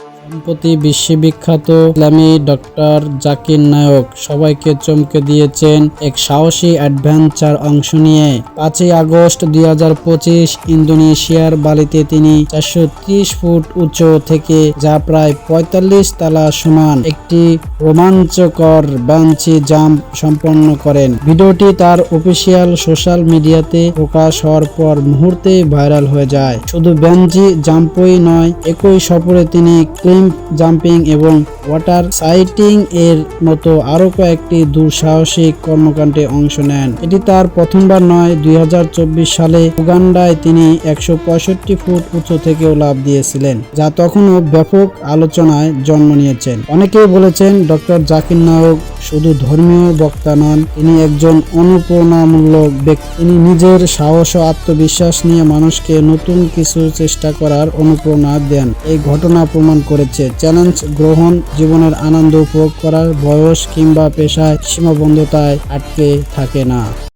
সম্প্রতি বিশ্ববিখ্যাত ইসলামী ডক্টর জাকির নায়ক সবাইকে চমকে দিয়েছেন এক সাহসী অ্যাডভেঞ্চার অংশ নিয়ে। পাঁচই আগস্ট দুই ইন্দোনেশিয়ার বালিতে তিনি চারশো ফুট উচ্চ থেকে যা প্রায় পঁয়তাল্লিশ তালা সমান একটি রোমাঞ্চকর বাঞ্চি জাম্প সম্পন্ন করেন। ভিডিওটি তার অফিসিয়াল সোশ্যাল মিডিয়াতে প্রকাশ হওয়ার পর মুহূর্তে ভাইরাল হয়ে যায়। শুধু বেঞ্জি জাম্পই নয়, একই সফরে তিনি ক্লিম্প জাম্পিং এবং ওয়াটার সাইটিং এর মতো আরও কয়েকটি দুঃসাহসিক কর্মকাণ্ডে অংশ নেন। এটি তার প্রথমবার নয়, দুই সালে উগান্ডায় তিনি একশো ফুট উঁচু থেকেও লাভ দিয়েছিলেন, যা তখনও ব্যাপক আলোচনায় জন্ম নিয়েছেন। অনেকেই বলেছেন, ডক্টর জাকির নায়ক শুধু ধর্মীয় বক্তা নন, তিনি একজন অনুপ্রেরণামূলক ব্যক্তি। তিনি নিজের সাহস ও আত্মবিশ্বাস নিয়ে মানুষকে নতুন কিছু চেষ্টা করার অনুপ্রেরণা দেন। এই ঘটনা প্রমাণ করেছে, চ্যালেঞ্জ গ্রহণ জীবনের আনন্দ উপভোগ করার বয়স কিংবা পেশায় সীমাবদ্ধতায় আটকে থাকে না।